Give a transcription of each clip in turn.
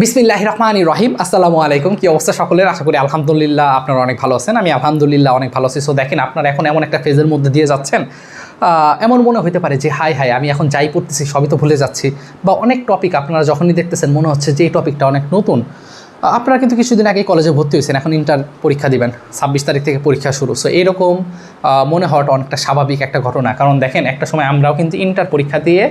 বিসমিল্লাহ রহমান রহিম। আসসালামু আলাইকুম। কি অবস্থা সকলের? আশা করি আলহামদুলিল্লাহ আপনারা অনেক ভালো আছেন। আমি আলহামদুলিল্লাহ অনেক ভালো আছি। সো দেখেন আপনারা এখন এমন একটা ফেজের মধ্যে দিয়ে যাচ্ছেন। এমন মনে হতে পারে যে হাই হাই আমি এখন যাই পড়তেছি, সবই তো ভুলে যাচ্ছি। বা অনেক টপিক আপনারা যখনই দেখতেছেন, মনে হচ্ছে যে, এই টপিকটা অনেক নতুন। আপনারা কিন্তু কিছুদিন আগে কলেজে ভর্তি হয়েছেন, এখন ইন্টার পরীক্ষা দিবেন, ছাব্বিশ তারিখ থেকে পরীক্ষা শুরু। সো এরকম মনে হওয়াটা অনেকটা স্বাভাবিক একটা ঘটনা। কারণ দেখেন, একটা সময় আমরাও কিন্তু ইন্টার পরীক্ষা দিয়ে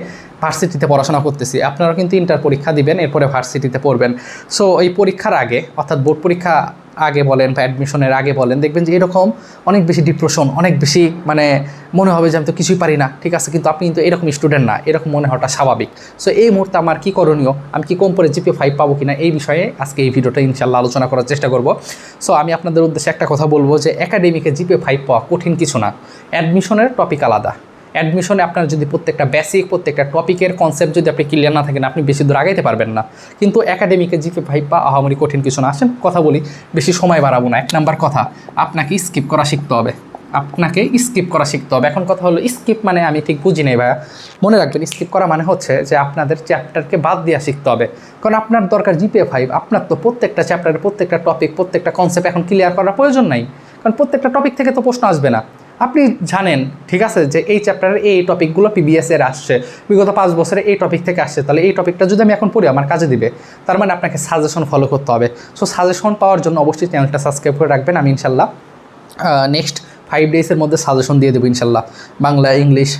ভার্সিটিতে পড়াশোনা করতেছি। আপনারাও কিন্তু ইন্টার পরীক্ষা দিবেন, এরপরে ভার্সিটিতে পড়বেন। সো এই পরীক্ষার আগে, অর্থাৎ বোর্ড পরীক্ষা আগে বলেন বা অ্যাডমিশনের আগে বলেন, দেখবেন যে এরকম অনেক বেশি ডিপ্রেশন অনেক বেশি মানে মনে হবে যে আমি তো কিছুই পারি না। ঠিক আছে, কিন্তু আপনি কিন্তু এরকম স্টুডেন্ট না, এরকম মনে হওয়াটা স্বাভাবিক। সো এই মুহূর্তে আমার কী করণীয়? আমি কি কম করে জিপি ফাইভ পাবো কিনা? এই বিষয়ে আজকে এই ভিডিওটা ইনশাল্লাহ আলোচনা করার চেষ্টা করব। সো আমি আপনাদের উদ্দেশ্যে একটা কথা বলব যে একাডেমিকে জিপি ফাইভ পাওয়া কঠিন কিছু না। অ্যাডমিশনের টপিক আলাদা। অ্যাডমিশনে আপনার যদি প্রত্যেকটা বেসিক প্রত্যেকটা টপিকের কনসেপ্ট যদি আপনি ক্লিয়ার না থাকেন, আপনি বেশি দূর আগাইতে পারবেন না। কিন্তু একাডেমিকে জিপে ফাইভ বা আহামরি কঠিন কিছু না। আসেন, কথা বলি। বেশি সময় বাড়াবো না। এক নাম্বার কথা, আপনাকে স্কিপ করা শিখতে হবে। আপনাকে স্কিপ করা শিখতে হবে। এখন কথা হলো স্কিপ মানে আমি ঠিক বুঝি নাই ভাইয়া। মনে রাখবেন স্কিপ করা মানে হচ্ছে যে আপনাদের চ্যাপ্টারকে বাদ দেওয়া শিখতে হবে। কারণ আপনার দরকার জিপিএ ফাইভ আপনার তো প্রত্যেকটা চ্যাপ্টারের প্রত্যেকটা টপিক প্রত্যেকটা কনসেপ্ট এখন ক্লিয়ার করার প্রয়োজন নাই। কারণ প্রত্যেকটা টপিক থেকে তো প্রশ্ন আসবে না। আপনি জানেন, ঠিক আছে, যে এই চ্যাপ্টারের এই টপিকগুলো পিবিএসের আসছে। বিগত পাঁচ বছরে এই টপিক থেকে আসছে। তাহলে এই টপিকটা যদি আমি এখন পড়ি, আমার কাজে দিবে। তার মানে আপনাকে সাজেশন ফলো করতে হবে। সো সাজেশন পাওয়ার জন্য অবশ্যই চ্যানেলটা সাবস্ক্রাইব করে রাখবেন, আমি ইনশাল্লাহ নেক্সট ফাইভ ডেজের মধ্যে সাজেশন দিয়ে দেবো ইনশাল্লাহ। বাংলা, ইংলিশ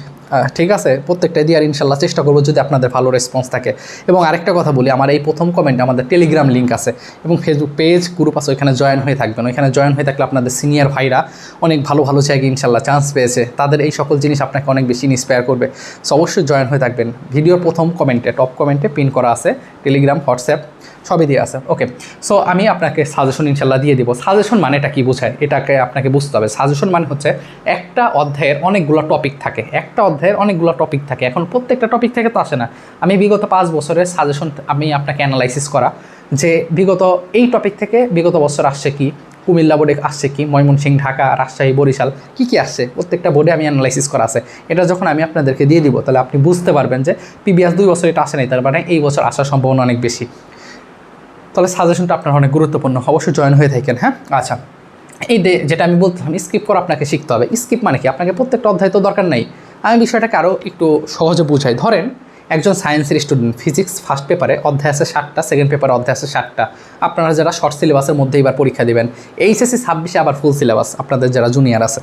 ঠিক আছে? প্রত্যেকটা দিয়ে আর ইনশাল্লাহ চেষ্টা করব যদি আপনাদের ভালো রেসপন্স থাকে। এবং আরেকটা কথা বলি, আমার এই প্রথম কমেন্টে আমাদের টেলিগ্রাম লিঙ্ক আছে। এবং ফেসবুক পেজ গ্রুপ আছে, ওইখানে জয়েন হয়ে থাকবেন। ওইখানে জয়েন হয়ে থাকলে আপনাদের সিনিয়র ভাইরা অনেক ভালো ভালো জায়গায় ইনশাল্লাহ চান্স পেয়েছে। তাদের এই সকল জিনিস আপনাকে অনেক বেশি ইন্সপায়ার করবে। সো অবশ্যই জয়েন হয়ে থাকবেন। ভিডিওর প্রথম কমেন্টে টপ কমেন্টে পিন করা আছে। টেলিগ্রাম হোয়াটসঅ্যাপ সবই দিয়ে আছে। ওকে সো আমি আপনাকে সাজেশন ইনশাল্লাহ দিয়ে দিব। সাজেশন মানেটা কি বোঝায়? এটাকে আপনাকে বুঝতে হবে। সাজেশন মানে হচ্ছে একটা অধ্যায়ের অনেকগুলো টপিক থাকে। একটা অধ্যায়ের অনেকগুলো টপিক থাকে। এখন প্রত্যেকটা টপিক থেকে তো আসে না। আমি বিগত পাঁচ বছরের সাজেশন আমি আপনাকে অ্যানালাইসিস করা যে বিগত এই টপিক থেকে বিগত বছর আসছে কি? কুমিল্লা বোর্ডে আসছে কি? ময়মনসিংহ, ঢাকা, রাজশাহী, বরিশাল কী কী আসছে? প্রত্যেকটা বোর্ডে আমি অ্যানালাইসিস করা আছে। এটা যখন আমি আপনাদেরকে দিয়ে দিব, তাহলে আপনি বুঝতে পারবেন যে পিবিএস দুই বছর এটা আসে নাই, তার মানে এই বছর আসার সম্ভাবনা অনেক বেশি। তাহলে সাজেশনটা আপনার অনেক গুরুত্বপূর্ণ। অবশ্যই জয়েন হয়ে থাকেন হ্যাঁ? আচ্ছা এই যেটা আমি বলতাম স্কিপ করা আপনাকে শিখতে হবে। স্কিপ মানে কি? আপনাকে প্রত্যেকটা অধ্যায় তো দরকার নেই। আমি বিষয়টাকে আরও একটু সহজে বুঝাই। ধরেন একজন সায়েন্সের স্টুডেন্ট ফিজিক্স ফার্স্ট পেপারে অধ্যায় আছে ষাটটা সেকেন্ড পেপারে অধ্যায় আছে ষাটটা আপনারা যারা শর্ট সিলেবাসের মধ্যে এবার পরীক্ষা দেবেন এইচএসসি ছাব্বিশে আবার ফুল সিলেবাস আপনাদের যারা জুনিয়র আছে।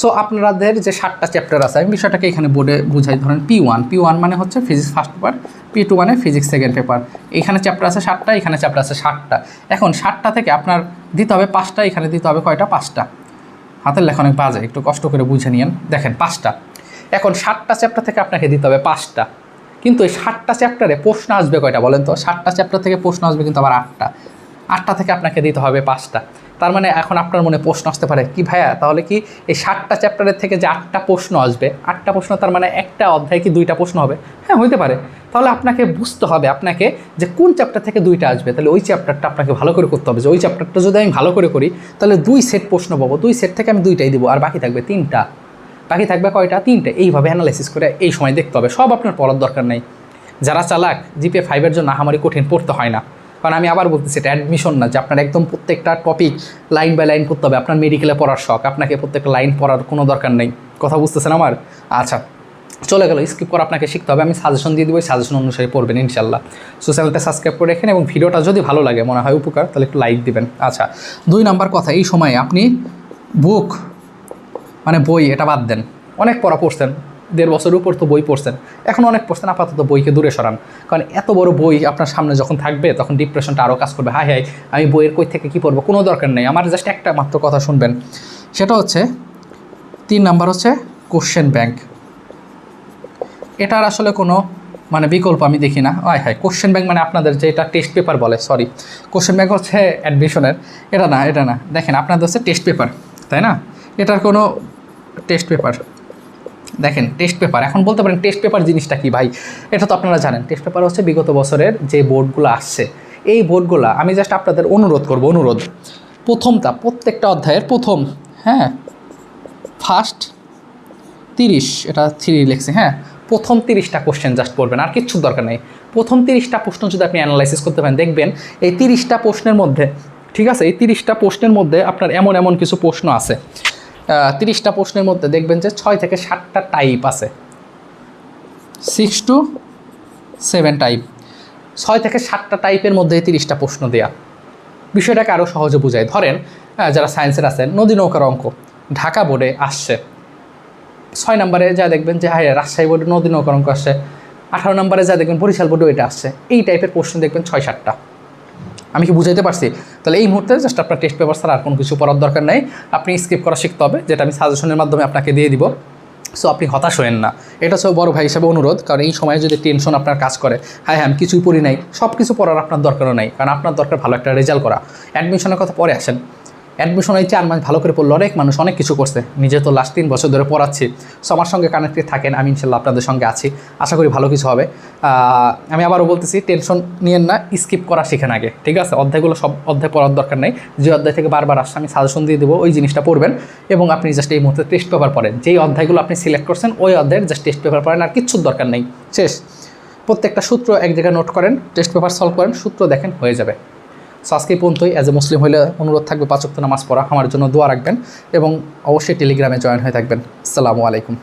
সো আপনাদের যে ষাটটা চ্যাপ্টার আছে, আমি বিষয়টাকে এখানে বোর্ডে বুঝাই, ধরেন পি ওয়ান পি ওয়ান মানে হচ্ছে physics first paper P two মানে ফিজিক্স সেকেন্ড পেপার এখানে চ্যাপ্টার আছে ষাটটা এখানে চ্যাপ্টার আছে ষাটটা এখন ষাটটা থেকে আপনার দিতে হবে পাঁচটা, এখানে দিতে হবে কয়টা? পাঁচটা। হাতের লেখা অনেক বাজে, একটু কষ্ট করে বুঝে নিয়েন। দেখেন, পাঁচটা। এখন ষাটটা চ্যাপ্টার থেকে আপনাকে দিতে হবে পাঁচটা। কিন্তু এই ষাটটা চ্যাপ্টারে প্রশ্ন আসবে কয়টা বলেন তো? ষাটটা চ্যাপ্টার থেকে প্রশ্ন আসবে কিন্তু আবার আটটা। আটটা থেকে আপনাকে দিতে হবে পাঁচটা। তার মানে এখন আপনার মনে প্রশ্ন আসতে পারে, কি ভাইয়া, তাহলে কি এই ষাটটা চ্যাপ্টারের থেকে যে আটটা প্রশ্ন আসবে, আটটা প্রশ্ন তার মানে একটা অধ্যায় কি দুইটা প্রশ্ন হবে? হ্যাঁ হইতে পারে। তাহলে আপনাকে বুঝতে হবে, আপনাকে যে কোন চ্যাপ্টার থেকে দুইটা আসবে, তাহলে ওই চ্যাপ্টারটা আপনাকে ভালো করে করতে হবে। যে ওই চ্যাপ্টারটা যদি আমি ভালো করে করি, তাহলে দুই সেট প্রশ্ন পাবো। দুই সেট থেকে আমি দুইটাই দিব, আর বাকি থাকবে তিনটা। বাকি থাকবে কয়টা? তিনটে। এইভাবে অ্যানালাইসিস করে এই সময় দেখতে হবে। সব আপনার পড়ার দরকার নেই। যারা চালাক জিপিএ ফাইভের জন্য আহামারি কঠিন পড়তে হয় না। কারণ আমি আবার বলতেছি, এটা অ্যাডমিশন না, যে আপনার একদম প্রত্যেকটা টপিক লাইন বাই লাইন করতে হবে। আপনার মেডিকেলে পড়ার শখ, আপনাকে প্রত্যেকটা লাইন পড়ার কোনো দরকার নেই। কথা বুঝতেছেন আমার? আচ্ছা চলে গেল স্কিপ করে আপনাকে শিখতে হবে। আমি সাজেশন দিয়ে দেবো সাজেশন অনুসারে পড়বেন ইনশাল্লাহ সো চ্যানেলটা সাবস্ক্রাইব করে রেখেন এবং ভিডিওটা যদি ভালো লাগে, মনে হয় উপকার, তাহলে একটু লাইক দিবেন। আচ্ছা দুই নাম্বার কথা, এই সময়ে আপনি বুক মানে বই, এটা বাদ দেন। অনেক পড়া পড়ছেন, দেড় বছরের উপর তো বই পড়ছেন। এখন অনেক পড়ছেন, আপাতত বইকে দূরে সরান। কারণ এত বড় বই আপনার সামনে যখন থাকবে, তখন ডিপ্রেশনটা আরও কাজ করবে। হাই হাই আমি বইয়ের কই থেকে কী পড়ব? কোনো দরকার নেই। আমার জাস্ট একটা মাত্র কথা শুনবেন। সেটা হচ্ছে, তিন নাম্বার হচ্ছে কোশ্চেন ব্যাংক এটার আসলে কোনো মানে বিকল্প আমি দেখি না। আয় হায় কোশ্চেন ব্যাংক মানে আপনাদের যে এটা টেস্ট পেপার বলে সরি কোশ্চেন ব্যাংক হচ্ছে অ্যাডমিশনের এটা না এটা না। দেখেন, আপনাদের হচ্ছে টেস্ট পেপার তাই না? এটার কোনো টেস্ট পেপার দেখেন টেস্ট পেপার এখন বলতে পারেন টেস্ট পেপার জিনিসটা কি ভাই? এটা তো আপনারা জানেন। টেস্ট পেপার হচ্ছে বিগত বছরের যে বোর্ডগুলো আসছে। এই বোর্ডগুলো আমি জাস্ট আপনাদের অনুরোধ করব, অনুরোধ। প্রথমটা, প্রত্যেকটা অধ্যায়ের প্রথম হ্যাঁ ফার্স্ট তিরিশ, এটা থ্রি লিখছি হ্যাঁ। প্রথম তিরিশটা কোশ্চেন জাস্ট পড়বেন, আর কিচ্ছু দরকার নেই। প্রথম তিরিশটা প্রশ্ন যদি আপনি অ্যানালাইসিস করতে পারেন, দেখবেন এই তিরিশটা প্রশ্নের মধ্যে, ঠিক আছে? এই তিরিশটা প্রশ্নের মধ্যে আপনার এমন এমন কিছু প্রশ্ন আছে। তিরিশটা প্রশ্নের মধ্যে দেখবেন যে ছয় থেকে সাতটা টাইপ আছে। সিক্স টু সেভেন টাইপ ছয় থেকে সাতটা টাইপের মধ্যে তিরিশটা প্রশ্ন দেয়া। বিষয়টাকে আরও সহজে বোঝায়। ধরেন যারা সায়েন্সের আছেন নদী নৌকার অঙ্ক। ঢাকা বোর্ডে আসছে। ছয় নম্বরে যা দেখবেন যে হ্যাঁ রাজশাহী বোর্ডে নদী নৌকার অঙ্ক আসছে। আঠারো নম্বরে যা দেখবেন বরিশাল বোর্ডে এটা আসছে। এই টাইপের প্রশ্ন দেখবেন ছয়, সাতটা। আমি কি বুঝাইতে পারছি? তাহলে এই মুহূর্তে জাস্ট আপনার টেস্ট পেপার ছাড়া আর কোনো কিছু পড়ার দরকার নেই। আপনি স্কিপ করা শিখতে হবে, যেটা আমি সাজেশনের মাধ্যমে আপনাকে দিয়ে দিব। সো আপনি হতাশ হয়েন না। এটা সব বড় ভাই হিসাবে অনুরোধ, কারণ এই সময়ে যদি টেনশন আপনার কাজ করে হ্যাঁ হ্যাঁ আমি কিছুই পড়ি নাই সব কিছু পড়ার আপনার দরকারও নাই। কারণ আপনার দরকার ভালো একটা রেজাল্ট করা। অ্যাডমিশনের কথা পরে আসেন। অ্যাডমিশন এই চার মাস ভালো করে পড়ল, অনেক মানুষ অনেক কিছু করছে। নিজে তো লাস্ট তিন বছর ধরে পড়াচ্ছি। সো আমার সঙ্গে কানেক্টেড থাকেন, আমি ইনশাল্লাহ আপনাদের সঙ্গে আছি। আশা করি ভালো কিছু হবে। আমি আবারও বলতেছি টেনশন নিয়েন না স্কিপ করা শিখেন আগে, ঠিক আছে? অধ্যায়গুলো সব, অধ্যায় পড়ার দরকার নেই। যে অধ্যায় থেকে বারবার আসছে, আমি সাজেশন দিয়ে দেবো, ওই জিনিসটা পড়বেন এবং আপনি জাস্ট এই মুহূর্তে টেস্ট পেপার পড়েন। যেই অধ্যায়গুলো আপনি সিলেক্ট করছেন, ওই অধ্যায়ের জাস্ট টেস্ট পেপার পড়েন, আর কিচ্ছুর দরকার নেই। শেষ। প্রত্যেকটা সূত্র এক জায়গায় নোট করেন টেস্ট পেপার সলভ করেন, সূত্র দেখেন, হয়ে যাবে। সো আজকে পর্যন্তই অ্যাজ এ মুসলিম হলে অনুরোধ থাকবে পাঁচক্ত নামাজ পড়া। আমার জন্য দোয়া রাখবেন এবং অবশ্যই টেলিগ্রামে জয়েন হয়ে থাকবেন। আসসালামু আলাইকুম।